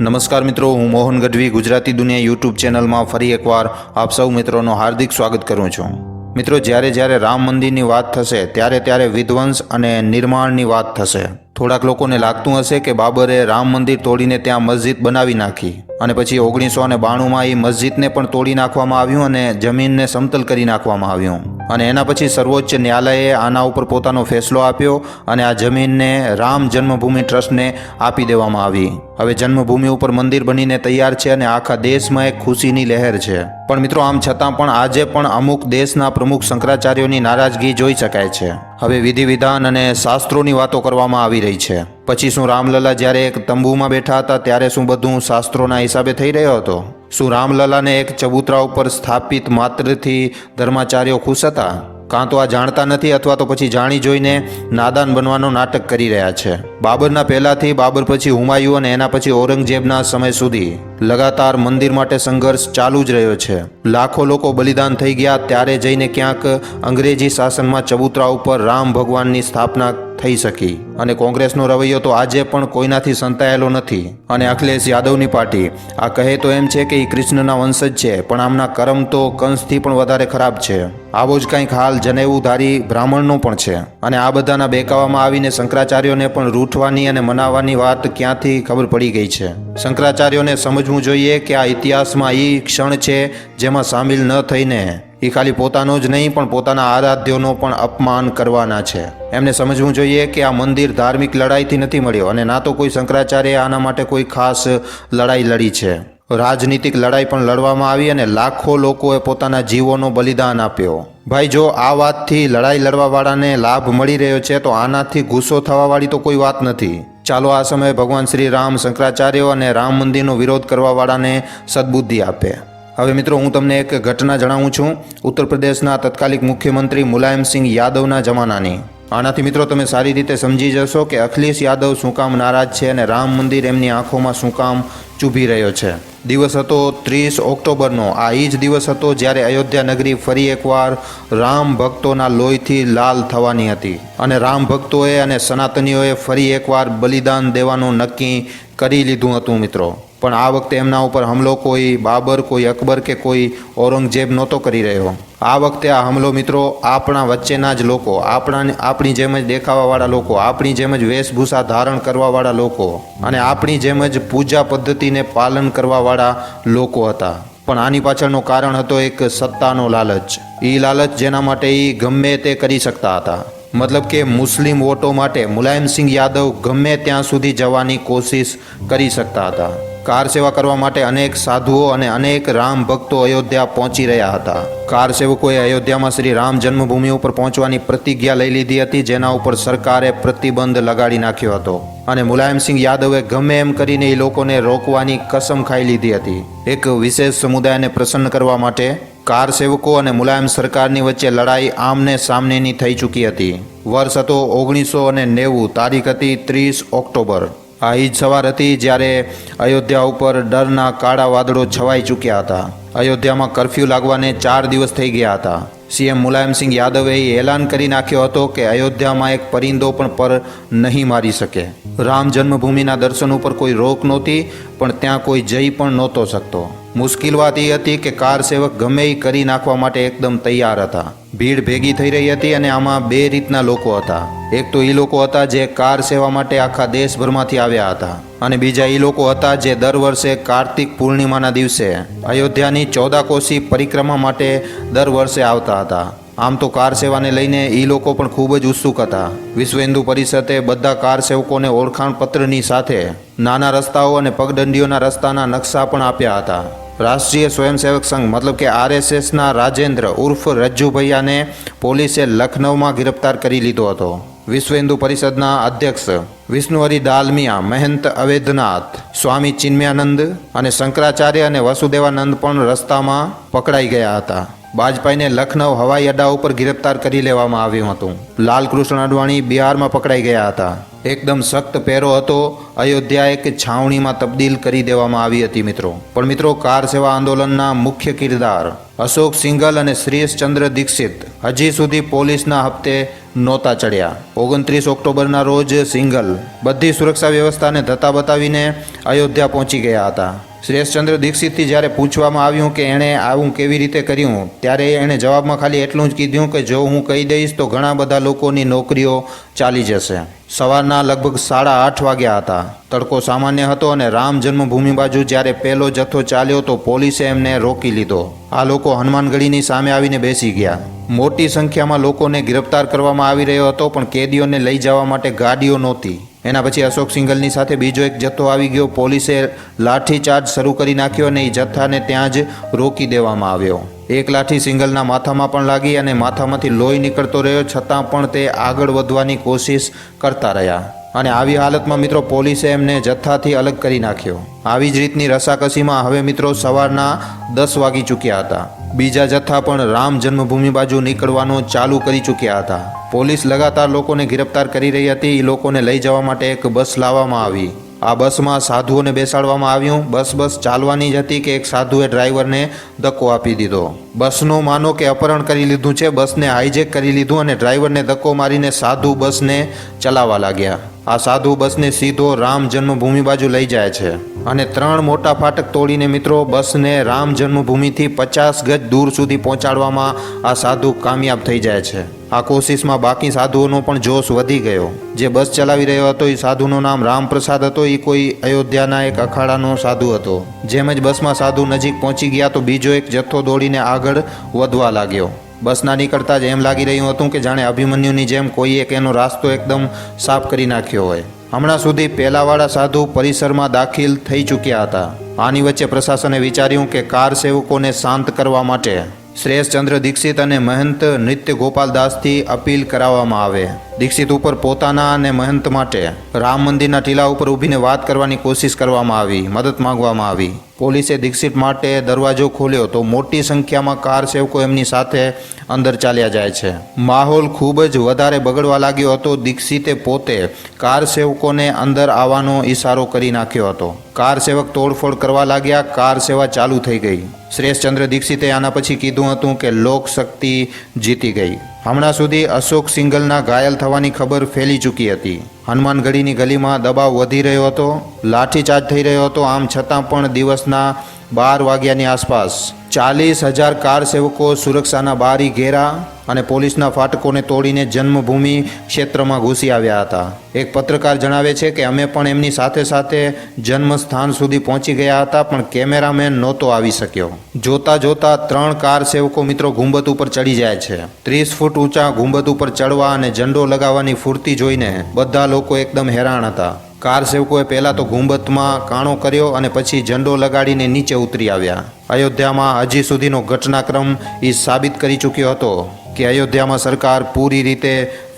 નમસ્કાર મિત્રો, હું મોહન ગઢવી, ગુજરાતી દુનિયા યુટ્યુબ ચેનલમાં ફરી એકવાર આપ સૌ મિત્રોનો હાર્દિક સ્વાગત કરું છું. મિત્રો, જ્યારે જ્યારે રામ મંદિરની વાત થશે, ત્યારે ત્યારે વિધ્વંસ અને નિર્માણની વાત થશે. થોડાક લોકોને લાગતું હશે કે બાબરે રામ મંદિર તોડીને ત્યાં મસ્જિદ બનાવી નાખી. અને પછી ઓગણીસો અને બાણુંમાં એ મસ્જિદને પણ તોડી નાખવામાં આવ્યું અને જમીનને સમતલ કરી નાખવામાં આવ્યું. અને એના પછી સર્વોચ્ચ ન્યાયાલયે આના ઉપર પોતાનો ફેસલો આપ્યો અને આ જમીનને રામ જન્મભૂમિ ટ્રસ્ટને આપી દેવામાં આવી. હવે જન્મભૂમિ ઉપર મંદિર બનીને તૈયાર છે અને આખા દેશમાં એક ખુશીની લહેર છે. પણ મિત્રો, આમ છતાં પણ આજે પણ અમુક દેશના પ્રમુખ શંકરાચાર્યોની નારાજગી જોઈ શકાય છે. હવે વિધિ વિધાન અને શાસ્ત્રોની વાતો કરવામાં આવી રહી છે. પછી શું રામલલા જ્યારે એક તંબુમાં બેઠા હતા, ત્યારે શું બધું શાસ્ત્રોના હિસાબે થઈ રહ્યો હતો? શું રામલલાને એક ચબૂતરા ઉપર સ્થાપિત માત્રથી ધર્માચાર્યો ખુશ હતા? કાં તો આ જાણતા નથી અથવા તો પછી જાણી જોઈને નાદાન બનવાનો નાટક કરી રહ્યા છે. બાબરના પહેલાથી બાબર પછી હુમાયુ અને એના પછી ઔરંગઝેબના સમય સુધી. લગાતાર મંદિર માટે સંઘર્ષ ચાલુ જ રહ્યો છે. લાખો લોકો બલિદાન થઈ ગયા, ત્યારે જઈને ક્યાંક અંગ્રેજી શાસનમાં ચબૂતરા ઉપર રામ ભગવાનની સ્થાપના થઈ શકી. અને કોંગ્રેસનો રવૈયો તો આજે પણ કોઈનાથી સંતાયેલો નથી. અને અખિલેશ યાદવની પાર્ટી, આ કહે તો એમ છે કે એ કૃષ્ણના વંશજ છે, પણ આમના કર્મ તો કંસથી પણ વધારે ખરાબ છે. આવો જ કંઈક હાલ જનેઉધારી બ્રાહ્મણનો પણ છે. અને આ બધાના બેકાવામાં આવીને શંકરાચાર્યોને પણ રૂઠવાની અને મનાવવાની વાત ક્યાંથી ખબર પડી ગઈ છે. શંકરાચાર્યોને સમજવું જોઈએ કે આ ઇતિહાસમાં એ ક્ષણ છે જેમાં સામેલ ન થઈને. એ ખાલી પોતાનો જ નહીં, પણ પોતાના આરાધ્યોનો પણ અપમાન કરવાના છે. એમને સમજવું જોઈએ કે આ મંદિર ધાર્મિક લડાઈથી નથી મળ્યો અને ના તો કોઈ શંકરાચાર્ય આના માટે કોઈ ખાસ લડાઈ લડી છે. રાજનીતિક લડાઈ પણ લડવામાં આવી અને લાખો લોકોએ પોતાના જીવોનો બલિદાન આપ્યો. ભાઈ, જો આ વાતથી લડાઈ લડવાવાળાને લાભ મળી રહ્યો છે, તો આનાથી ગુસ્સો થવાવાળી તો કોઈ વાત નથી. ચાલો આ સમયે ભગવાન શ્રી રામ શંકરાચાર્યો અને રામ મંદિરનો વિરોધ કરવાવાળાને સદબુદ્ધિ આપે. હવે મિત્રો, હું તમને એક ઘટના જણાવું છું. ઉત્તર પ્રદેશના તત્કાલિક મુખ્યમંત્રી મુલાયમસિંહ યાદવના જમાનાની. આનાથી મિત્રો તમે સારી રીતે સમજી જશો કે અખિલેશ યાદવ શું કામ નારાજ છે અને રામ મંદિર એમની આંખોમાં શું કામ ચૂભી રહ્યો છે. દિવસ હતો ત્રીસ ઓક્ટોબરનો. આ એ જ દિવસ હતો જ્યારે અયોધ્યા નગરી ફરી એકવાર રામ ભક્તોના લોહીથી લાલ થવાની હતી. અને રામ ભક્તોએ અને સનાતનીઓએ ફરી એકવાર બલિદાન દેવાનું નક્કી કરી લીધું હતું મિત્રો. પણ આ વખતે એમના ઉપર હમલો કોઈ બાબર, કોઈ અકબર કે કોઈ ઔરંગઝેબ નહોતો કરી રહ્યો. આ વખતે આ હમલો મિત્રો આપણા વચ્ચેના જ લોકો આપણા આપણી જેમ જ દેખાવાવાળા લોકો, આપણી જેમ જ વેશભૂષા ધારણ કરવાવાળા લોકો અને આપણી જેમ જ પૂજા પદ્ધતિને પાલન કરવાવાળા લોકો હતા. પણ આની પાછળનું કારણ હતો એક સત્તાનો લાલચ. એ લાલચ જેના માટે એ ગમે તે કરી શકતા હતા. મતલબ કે મુસ્લિમ વોટો માટે મુલાયમસિંહ યાદવ ગમે ત્યાં સુધી જવાની કોશિશ કરી શકતા હતા. કાર સેવા કરવા માટે અનેક સાધુઓ અને અનેક રામ ભક્તો અયોધ્યા પહોંચી રહ્યા હતા. કાર સેવકોએ અયોધ્યામાં શ્રી રામ જન્મભૂમિ ઉપર પહોંચવાની પ્રતિજ્ઞા લઈ લીધી હતી, જેના ઉપર સરકારે પ્રતિબંધ લગાડી નાખ્યો હતો. અને મુલાયમસિંહ યાદવે ગમે એમ કરીને એ લોકોને રોકવાની કસમ ખાઈ લીધી હતી. એક વિશેષ સમુદાયને પ્રસન્ન કરવા માટે કાર સેવકો અને મુલાયમ સરકારની વચ્ચે લડાઈ આમને સામનેની થઈ ચૂકી હતી. વર્ષ હતો ઓગણીસો અને નેવું, તારીખ હતી ત્રીસ ઓક્ટોબર. આ સવાર હતી જ્યારે અયોધ્યા ઉપર ડરના કાળા વાદળો છવાઈ ચૂક્યા હતા. અયોધ્યામાં કરફ્યુ લાગવાને ચાર દિવસ થઈ ગયા હતા. સીએમ મુલાયમસિંહ યાદવે એલાન કરી નાખ્યો હતો કે અયોધ્યામાં એક પરિંદો પણ પર નહીં મારી શકે. રામ જન્મભૂમિના દર્શન ઉપર કોઈ રોક નહોતી, પણ ત્યાં કોઈ જઈ પણ નહોતો શકતો. મુશ્કેલ વાત એ હતી કે કાર સેવક ગમે એ કરી નાખવા માટે એકદમ તૈયાર હતા. ભીડ ભેગી થઈ રહી હતી અને આમાં બે રીતના લોકો હતા. એક તો એ લોકો હતા જે કાર સેવા માટે આખા દેશભરમાંથી આવ્યા હતા અને બીજા એ લોકો હતા જે દર વર્ષે કાર્તિક પૂર્ણિમાના દિવસે અયોધ્યાની ચૌદાકોશી પરિક્રમા માટે દર વર્ષે આવતા હતા. આમ તો કાર સેવાને લઈને એ લોકો પણ ખૂબ જ ઉત્સુક હતા. વિશ્વ હિન્દુ પરિષદે બધા કાર સેવકોને ઓળખાણ પત્રની સાથે નાના રસ્તાઓ અને પગદંડીઓના રસ્તાના નકશા પણ આપ્યા હતા. રાષ્ટ્રીય સ્વયંસેવક સંઘ, મતલબ કે આરએસએસના રાજેન્દ્ર ઉર્ફ રજ્જુભૈયાને પોલીસે લખનૌમાં ગિરફ્તાર કરી લીધો હતો. વિશ્વ હિન્દુ પરિષદના અધ્યક્ષ વિષ્ણુહરી દાલમિયા, મહેંત અવેદનાથ સ્વામી ચિન્મયાનંદ અને શંકરાચાર્ય અને વસુદેવાનંદ પણ રસ્તામાં પકડાઈ ગયા હતા. વાજપેયીને લખનૌ હવાઈ અડ્ડા ઉપર ગિરફ્તાર કરી લેવામાં આવ્યું હતું. લાલકૃષ્ણ અડવાણી બિહારમાં પકડાઈ ગયા હતા. એકદમ સખ્ત પહેરો હતો. અયોધ્યા એક છાવણીમાં તબદીલ કરી દેવામાં આવી હતી મિત્રો. પણ મિત્રો, કાર સેવા આંદોલનના મુખ્ય કિરદાર અશોક સિંઘલ અને શ્રીશચંદ્ર દીક્ષિત હજી સુધી પોલીસના હપ્તે નહોતા ચડ્યા. ઓગણત્રીસ ઓક્ટોબરના રોજ સિંઘલ બધી સુરક્ષા વ્યવસ્થાને ધતા બતાવીને અયોધ્યા પહોંચી ગયા હતા. શ્રેષચંદ્ર દીક્ષિતથી જ્યારે પૂછવામાં આવ્યું કે એણે આવું કેવી રીતે કર્યું, ત્યારે એણે જવાબમાં ખાલી એટલું જ કીધું કે જો હું કહી દઈશ તો ઘણા બધા લોકોની નોકરીઓ ચાલી જશે. સવારના લગભગ સાડા આઠ વાગ્યા હતા. તડકો સામાન્ય હતો અને રામ જન્મભૂમિ બાજુ જ્યારે પહેલો જથ્થો ચાલ્યો તો પોલીસે એમને રોકી લીધો. આ લોકો હનુમાનગઢીની સામે આવીને બેસી ગયા. મોટી સંખ્યામાં લોકોને ગિરફ્તાર કરવામાં આવી રહ્યો હતો, પણ કેદીઓને લઈ જવા માટે ગાડીઓ નહોતી. એના પછી અશોક સિંઘલની સાથે બીજો એક જથ્થો આવી ગયો. પોલીસે લાઠીચાર્જ શરૂ કરી નાખ્યો અને એ જથ્થાને ત્યાં જ રોકી દેવામાં આવ્યો. એક લાઠી સિંગલના માથામાં પણ લાગી અને માથામાંથી લોહી નીકળતો રહ્યો, છતાં પણ તે આગળ વધવાની કોશિશ કરતા રહ્યા. અને આવી હાલતમાં મિત્રો પોલીસે એમને જથ્થાથી અલગ કરી નાખ્યો. આવી જ રીતની રસાકસીમાં હવે મિત્રો સવારના દસ વાગી ચૂક્યા હતા. બીજા જથ્થા પણ રામ જન્મભૂમિ બાજુ નીકળવાનું ચાલુ કરી ચૂક્યા હતા. પોલીસ લગાતાર લોકોને ગિરફ્તાર કરી રહી હતી. એ લોકોને લઈ જવા માટે એક બસ લાવવામાં આવી. આ બસમાં સાધુઓને બેસાડવામાં આવ્યું. બસ બસ ચાલવાની જ હતી કે એક સાધુએ ડ્રાઈવરને ધક્કો આપી દીધો. બસનું માનો કે અપહરણ કરી લીધું છે. બસને હાઈજેક કરી લીધું અને ડ્રાઈવરને ધક્કો મારીને સાધુ બસને ચલાવવા લાગ્યા. આ સાધુ બસને સીધો રામ જન્મભૂમિ બાજુ લઈ જાય છે અને ત્રણ મોટા ફાટક તોડીને મિત્રો બસને રામ જન્મભૂમિથી પચાસ ગજ દૂર સુધી પહોંચાડવામાં આ સાધુ કામયાબ થઈ જાય છે. આ કોશિશમાં બાકી સાધુઓનો પણ જોશ વધી ગયો. જે બસ ચલાવી રહ્યો હતો એ સાધુનું નામ રામપ્રસાદ હતો. એ કોઈ અયોધ્યાના એક અખાડાનો સાધુ હતો. જેમ જ બસમાં સાધુ નજીક પહોંચી ગયા તો બીજો એક જથ્થો દોડીને આગળ વધવા લાગ્યો. બસના નીકળતા જ એમ લાગી રહ્યું હતું કે જાણે અભિમન્યુની જેમ કોઈ એક એનો રાસ્તો એકદમ સાફ કરી નાખ્યો હોય. હમણાં સુધી પહેલાવાળા સાધુ પરિસરમાં દાખલ થઈ ચૂક્યા હતા. આની વચ્ચે પ્રશાસને વિચાર્યું કે કાર સેવકોને શાંત કરવા માટે શ્રેષચંદ્ર દીક્ષિત અને મહંત નૃત્ય ગોપાલદાસથી અપીલ કરાવવામાં આવે. દીક્ષિત ઉપર પોતાના અને મહંત માટે રામ મંદિરના ટીલા ઉપર ઊભીને વાત કરવાની કોશિશ કરવામાં આવી, મદદ માંગવામાં આવી. પોલીસે દીક્ષિત માટે દરવાજો ખોલ્યો તો મોટી સંખ્યામાં કાર સેવકો એમની સાથે અંદર ચાલ્યા જાય છે. માહોલ ખૂબ જ વધારે બગડવા લાગ્યો હતો. દીક્ષિતે પોતે કાર સેવકોને અંદર આવવાનો ઇશારો કરી નાખ્યો હતો. કાર સેવક તોડફોડ કરવા લાગ્યા. કાર સેવા ચાલુ થઈ ગઈ. શ્રેષચંદ્ર દીક્ષિતે આના પછી કીધું હતું કે લોકશક્તિ જીતી ગઈ. હમણાં સુધી અશોક સિંગલના ઘાયલ થવાની ખબર ફેલી ચૂકી હતી. હનુમાનગઢીની ગલીમાં દબાવ વધી રહ્યો હતો, લાઠીચાર્જ થઈ રહ્યો હતો, આમ છતાં પણ દિવસના બાર વાગ્યાની આસપાસ ચાલીસ હજાર કાર સેવકો સુરક્ષાના બારી ઘેરા અને પોલીસના ફાટકોને તોડીને જન્મભૂમિ ક્ષેત્રમાં ઘૂસી આવ્યા હતા. એક પત્રકાર જણાવે છે કે અમે પણ એમની સાથે સાથે જન્મસ્થાન સુધી પહોંચી ગયા હતા, પણ કેમેરામેન નહોતો આવી શક્યો. જોતા જોતા ત્રણ કાર સેવકો મિત્રો ગુંબદ ઉપર ચડી જાય છે. ત્રીસ ફૂટ ઊંચા ગુંબદ ઉપર ચડવા અને ઝંડો લગાવવાની ફૂર્તિ જોઈને બધા લોકો એકદમ હેરાન હતા. કાર સેવકોએ પહેલાં તો ઘુંબતમાં કાણો કર્યો અને પછી ઝંડો લગાડીને નીચે ઉતરી આવ્યા. અયોધ્યામાં હજી સુધીનો ઘટનાક્રમ એ સાબિત કરી ચૂક્યો હતો કે અયોધ્યામાં સરકાર પૂરી રીતે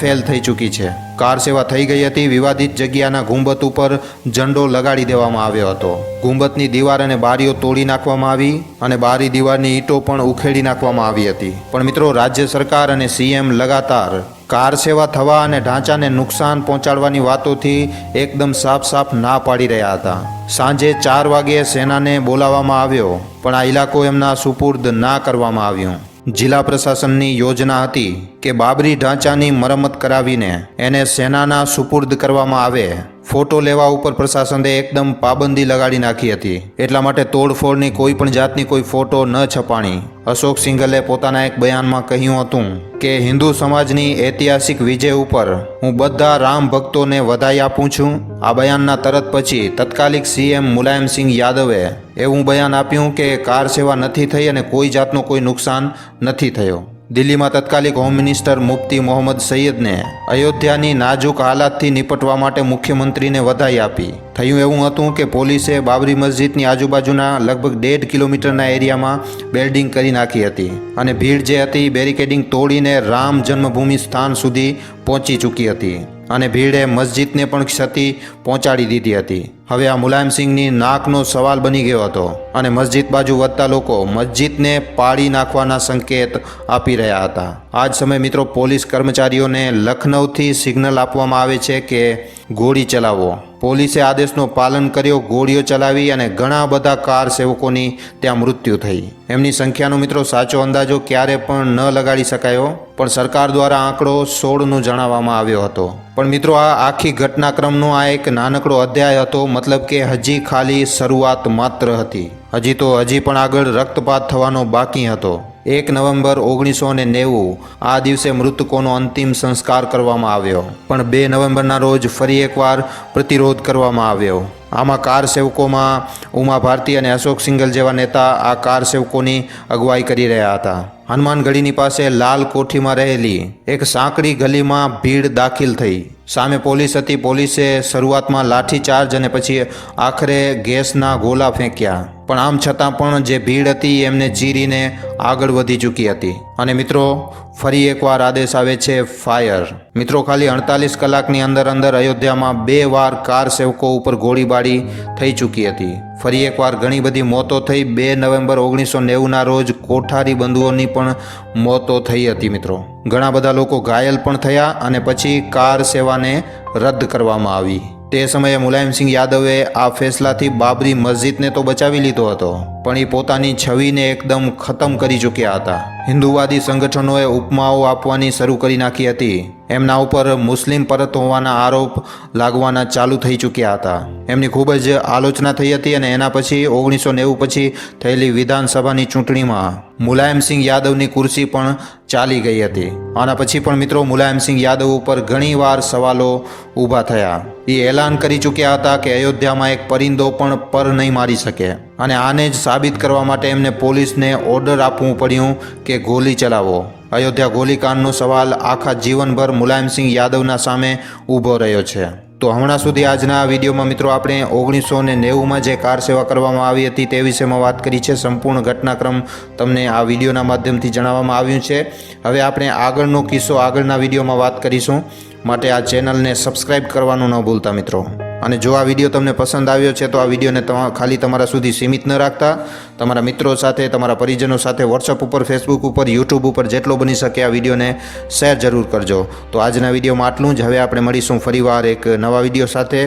ફેલ થઈ ચૂકી છે. કાર સેવા થઈ ગઈ હતી, વિવાદિત જગ્યાના ગુંબદ ઉપર ઝંડો લગાડી દેવામાં આવ્યો હતો. ગુંબદની દીવાર અને બારીઓ તોડી નાખવામાં આવી અને બારી દીવારની ઈંટો પણ ઉખેડી નાખવામાં આવી હતી. પણ મિત્રો, રાજ્ય સરકાર અને સીએમ લગાતાર કાર સેવા થવા અને ઢાંચાને નુકસાન પહોંચાડવાની વાતોથી એકદમ સાફ સાફ ના પાડી રહ્યા હતા. સાંજે ચાર વાગ્યે સેનાને બોલાવવામાં આવ્યો, પણ આ ઇલાકો એમના સુપુર્દ ના કરવામાં આવ્યું. જિલ્લા પ્રશાસનની યોજના હતી કે બાબરી ઢાંચાની મરમ્મત કરાવીને એને સેનાના સુપુર્દ કરવામાં આવે. ફોટો લેવા ઉપર પ્રશાસને એકદમ પાબંદી લગાડી નાખી હતી. એટલા માટે તોડફોડની કોઈ પણ જાતની કોઈ ફોટો ન છપાણી. અશોક સિંઘલે પોતાના એક બયાનમાં કહ્યું હતું કે, હિન્દુ સમાજની ઐતિહાસિક વિજય ઉપર હું બધા રામ ભક્તોને વધાઈ આપું છું. આ બયાનના તરત પછી તત્કાલિક સીએમ મુલાયમસિંહ યાદવે એવું બયાન આપ્યું કે, કાર સેવા નથી થઈ અને કોઈ જાતનો કોઈ નુકસાન નથી થયો. દિલ્હીમાં તત્કાલિક હોમ મિનિસ્ટર મુફ્તી મોહમ્મદ સૈયદને અયોધ્યાની નાજુક હાલાતથી નિપટવા માટે મુખ્યમંત્રીને વધાઈ આપી. થયું એવું હતું કે પોલીસે બાબરી મસ્જિદની આજુબાજુના લગભગ દેઢ કિલોમીટરના એરિયામાં બેલ્ડિંગ કરી નાખી હતી અને ભીડ જે હતી બેરિકેડિંગ તોડીને રામ જન્મભૂમિ સ્થાન સુધી પહોંચી ચૂકી હતી અને ભીડે મસ્જિદને પણ ક્ષતિ પહોંચાડી દીધી હતી. હવે આ મુલાયમસિંહની નાકનો સવાલ બની ગયો હતો અને મસ્જિદ બાજુ વધતા લોકો મસ્જિદને પાડી નાખવાના સંકેત આપી રહ્યા હતા. આ જ સમયે મિત્રો પોલીસ કર્મચારીઓને લખનૌથી સિગ્નલ આપવામાં આવે છે કે ગોળી ચલાવો. પોલીસે આદેશનું પાલન કર્યો, ગોળીઓ ચલાવી અને ઘણા બધા કાર સેવકોની ત્યાં મૃત્યુ થઈ. એમની સંખ્યાનો મિત્રો સાચો અંદાજો ક્યારે પણ ન લગાડી શકાયો, પણ સરકાર દ્વારા આંકડો સોળનો જણાવવામાં આવ્યો હતો. પણ મિત્રો, આ આખી ઘટનાક્રમનો આ એક નાનકડો અધ્યાય હતો, મતલબ કે હજી ખાલી શરૂઆત માત્ર હતી. હજી તો હજી પણ આગળ રક્તપાત થવાનો બાકી હતો. એક નવેમ્બર ઓગણીસો ને નેવું, આ દિવસે મૃતકોનો અંતિમ સંસ્કાર કરવામાં આવ્યો. પણ બે નવેમ્બરના રોજ ફરી એકવાર પ્રતિરોધ કરવામાં આવ્યો. આમાં કાર સેવકોમાં ઉમા ભારતી અને અશોક સિંગલ જેવા નેતા આ કાર સેવકોની અગવાઈ કરી રહ્યા હતા. હનુમાનગઢીની પાસે લાલ કોઠીમાં રહેલી એક સાંકડી ગલીમાં ભીડ દાખલ થઈ. સામે પોલીસ હતી, પોલીસે શરૂઆતમાં લાઠીચાર્જ અને પછી આખરે ગેસના ગોલા ફેંક્યા. પણ આમ છતાં પણ જે ભીડ હતી એમને ચીરીને આગળ વધી ચૂકી હતી. અને મિત્રો, ફરી એકવાર આદેશ આવે છે ફાયર. મિત્રો, ખાલી અડતાલીસ કલાકની અંદર અંદર અયોધ્યામાં બે વાર કાર સેવકો ઉપર ગોળીબારી થઈ ચૂકી હતી. ફરી એકવાર ઘણી બધી મોતો થઈ. બે નવેમ્બર ઓગણીસો નેવુંના રોજ કોઠારી બંધુઓની પણ મોતો થઈ હતી મિત્રો. ઘણા બધા લોકો ઘાયલ પણ થયા અને પછી કાર સેવાને રદ કરવામાં આવી. તે સમયે મુલાયમસિંહ યાદવે આ ફેસલાથી બાબરી મસ્જિદને તો બચાવી લીધો હતો, પણ એ પોતાની છબીને એકદમ ખતમ કરી ચૂક્યા હતા. હિન્દુવાદી સંગઠનોએ ઉપમાઓ આપવાની શરૂ કરી નાખી હતી. એમના ઉપર મુસ્લિમ પરત હોવાના આરોપ લાગવાના ચાલુ થઈ ચૂક્યા હતા. એમની ખૂબ જ આલોચના થઈ હતી અને એના પછી ઓગણીસો નેવું પછી થયેલી વિધાનસભાની ચૂંટણીમાં મુલાયમસિંહ યાદવની કુર્સી પણ ચાલી ગઈ હતી. આના પછી પણ મિત્રો મુલાયમસિંહ યાદવ ઉપર ઘણીવાર સવાલો ઊભા થયા. એ એલાન કરી ચૂક્યા હતા કે અયોધ્યામાં એક પરિંદો પણ પર નહીં મારી શકે. અને આને જ સાબિત કરવા માટે એમને પોલીસને ઓર્ડર આપવું પડ્યું કે ગોલી ચલાવો. અયોધ્યા ગોલીકાંડનો સવાલ આખા જીવનભર મુલાયમસિંહ યાદવના સામે ઊભો રહ્યો છે. તો હમણાં સુધી આજના વિડીયોમાં મિત્રો આપણે ઓગણીસો ને નેવુંમાં જે કાર સેવા કરવામાં આવી હતી તે વિશેમાં વાત કરી છે. સંપૂર્ણ ઘટનાક્રમ તમને આ વિડીયોના માધ્યમથી જણાવવામાં આવ્યું છે. હવે આપણે આગળનો કિસ્સો આગળના વિડીયોમાં વાત કરીશું. માટે આ ચેનલને સબસ્ક્રાઈબ કરવાનું ન ભૂલતા મિત્રો. અને જો આ વીડિયો તમને પસંદ આવ્યો છે, તો આ વિડીયોને ખાલી તમારા સુધી સીમિત ન રાખતા. તમારા મિત્રો સાથે, તમારા પરિજનો સાથે વોટ્સઅપ ઉપર ફેસબુક ઉપર યુટ્યુબ ઉપર જેટલો બની શકે આ વિડીયોને શેર જરૂર કરજો. તો આજના વિડીયોમાં આટલું જ. હવે આપણે મળીશું ફરીવાર એક નવા વીડિયો સાથે.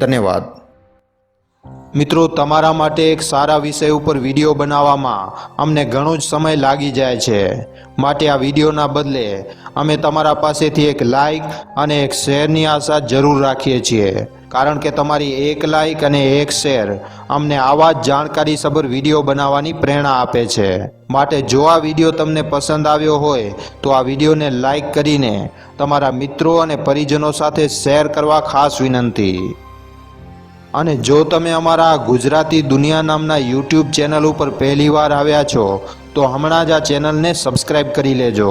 ધન્યવાદ. મિત્રો, તમારા માટે એક સારા વિષય ઉપર વીડિયો બનાવવામાં અમને ઘણો જ સમય લાગી જાય છે. માટે આ વિડીયોના બદલે અમે તમારા પાસેથી એક લાઈક અને એક શેરની આશા જરૂર રાખીએ છીએ. કારણ કે તમારી એક લાઇક અને એક શેર અમને આવા જ જાણકારીસભર વીડિયો બનાવવાની પ્રેરણા આપે છે. માટે જો આ વીડિયો તમને પસંદ આવ્યો હોય, તો આ વિડીયોને લાઈક કરીને તમારા મિત્રો અને પરિજનો સાથે શેર કરવા ખાસ વિનંતી. અને જો તમે અમારા ગુજરાતી દુનિયા નામના યુટ્યુબ ચેનલ ઉપર પહેલીવાર આવ્યા છો, તો હમણાં જ આ ચેનલને સબસ્ક્રાઈબ કરી લેજો.